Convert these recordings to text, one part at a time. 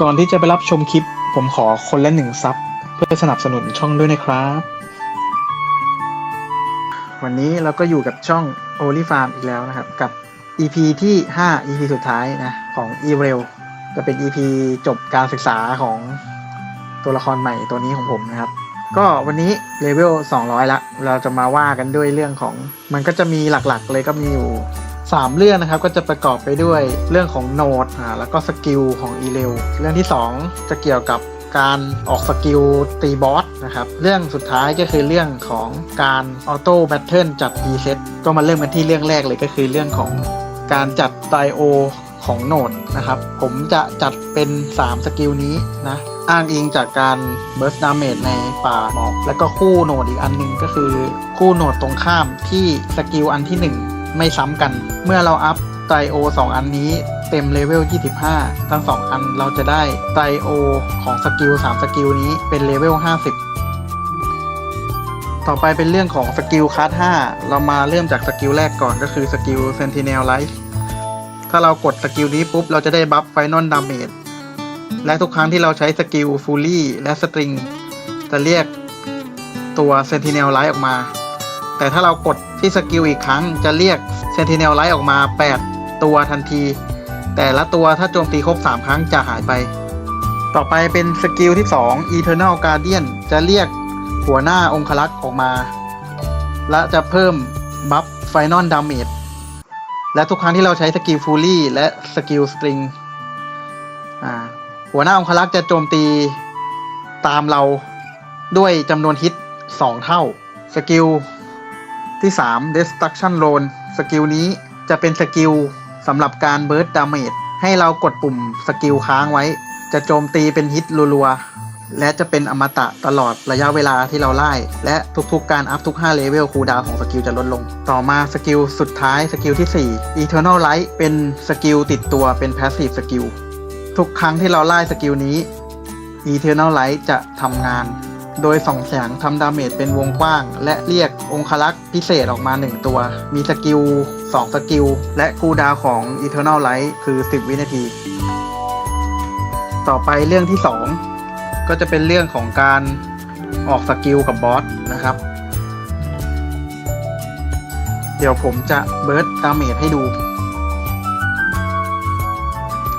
ก่อนที่จะไปรับชมคลิป ผมขอคนละหนึ่งซับเพื่อสนับสนุนช่องด้วยนะครับ วันนี้เราก็อยู่กับช่อง o l y Farm อีกแล้วนะครับ กับ EP ที่ 5 EP สุดท้ายนะ ของ e r e l จะเป็น EP จบการศึกษาของตัวละครใหม่ตัวนี้ของผมนะครับ ก็วันนี้เลเวล200 ละ เราจะมาว่ากันด้วยเรื่องของ มันก็จะมีหลักๆ เลยก็มีอยู่ 3 เรื่องนะครับก็จะประกอบไปด้วยเรื่องของโนดอ่าแล้วก็สกิลของ e r e l เรื่องที่ 2 จะเกี่ยวกับการออกสกิลตีบอสนะครับเรื่องสุดท้ายก็คือเรื่องของการออโต้แบทเทิลจัดรีเซ็ตก็มาเริ่มกันที่เรื่องแรกเลยก็คือเรื่องของการจัดไดโอของโนดนะครับ ผมจะจัดเป็น 3 สกิลนี้นะอ้างอิงจากการเบิร์สดาเมจในป่าหมอก แล้วก็คู่โหนดอีกอันหนึงก็คือคู่โหนดตรงข้ามที่สกิลอันที่ 1 ไม่ซ้ำกัน เมื่อเราอัพไตโอ2อันนี้เต็มเลเวล 25 ทั้ง 2 อันเราจะได้ไตโอของสกิล 3 สกิลนี้เป็นเลเวล 50 ต่อไปเป็นเรื่องของสกิลคัส5เรามาเริ่มจากสกิลแรกก่อนก็คือสกิล Sentinel Light ถ้าเรากดสกิลนี้ปุ๊บ เราจะได้บัฟไฟนอลดาเมจและทุกครั้งที่เราใช้สกิลฟูลี่และสตริงจะเรียกตัว Sentinel Light ออกมา แต่ถ้าเรากดที่สกิลอีกครั้งจะเรียก Sentinel Light ออกมา 8 ตัวทันที แต่ละตัวถ้าโจมตีครบ 3 ครั้งจะหายไป ต่อไปเป็นสกิลที่ 2 Eternal Guardian จะเรียกหัวหน้าองคลักษ์ออกมา และจะเพิ่มบัฟไฟนอลดาเมจและทุกครั้งที่เราใช้สกิลฟูลี่และสกิลสตริงหัวหน้าองคลักษ์จะโจมตีตามเราด้วยจำนวนฮิต 2 เท่าสกิล ที่ 3 Destruction Zone สกิลนี้จะเป็นสกิลสำหรับการเบิร์ดดาเมจให้เรากดปุ่มสกิลค้างไว้ จะโจมตีเป็นฮิตรัวๆ และจะเป็นอมตะตลอดระยะเวลาที่เราไล่ และทุกๆการอัพทุก 5 เลเวลคูดาวของสกิลจะลดลง ต่อมาสกิลสุดท้ายสกิลที่ 4 Eternal Light เป็นสกิลติดตัวเป็น Passive สกิลทุกครั้งที่เราไล่สกิลนี้ Eternal Light จะทำงาน โดยสองแสงทำดาเมจเป็นวงกว้าง และเรียกองคลักษ์พิเศษออกมา 1 ตัว มีสกิล 2 สกิล และคูดาวของ Eternal Light คือ 10 วินาที ต่อไปเรื่องที่ 2 ก็จะเป็นเรื่องของการออกสกิลกับบอสนะครับ เดี๋ยวผมจะเบิร์ดดาเมจให้ดู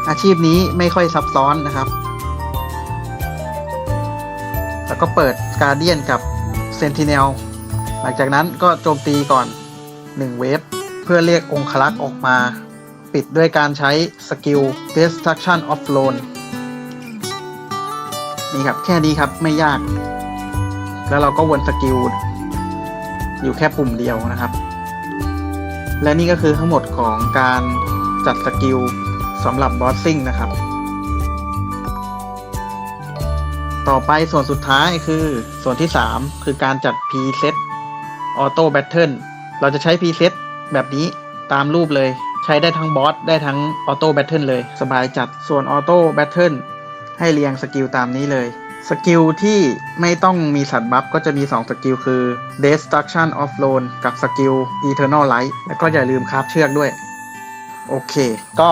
อาชีพนี้ไม่ค่อยซับซ้อนนะครับ แล้วก็เปิดการเดียนกับเซนติเนลหลังจากนั้นก็โจมตีก่อน 1 เวฟเพื่อเรียกองคลักษ์ออกมา ปิดด้วยการใช้สกิล Destruction of Lone นี่ครับ แค่นี้ครับไม่ยาก แล้วเราก็วนสกิล อยู่แค่ปุ่มเดียวนะครับ และนี่ก็คือทั้งหมดของการจัดสกิลสำหรับบอสซิ่งนะครับ ต่อไปส่วนสุดท้ายคือส่วนที่ 3 คือการจัด preset auto battle เราจะใช้ preset แบบนี้ตามรูปเลย ใช้ได้ทั้งบอสได้ทั้ง auto battle เลย สบายจัดส่วน auto battle ให้เรียงสกิลตามนี้เลยสกิลที่ไม่ต้องมีสัตว์บัฟก็จะมี 2 สกิลคือ destruction of lone กับสกิล eternal light แล้วก็อย่าลืมคราฟเชือกด้วย โอเค ก็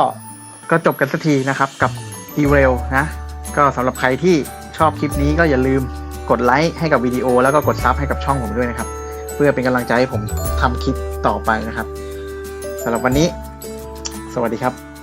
ก็จบกันสักทีนะครับกับ e r a i l นะ ก็สำหรับใครที่ ชอบคลิปนี้ก็อย่าลืมกดไลค์ให้กับวิดีโอ แล้วก็กดซับให้กับช่องผมด้วยนะครับ เพื่อเป็นกำลังใจให้ผมทำคลิปต่อไปนะครับสำหรับวันนี้ สวัสดีครับ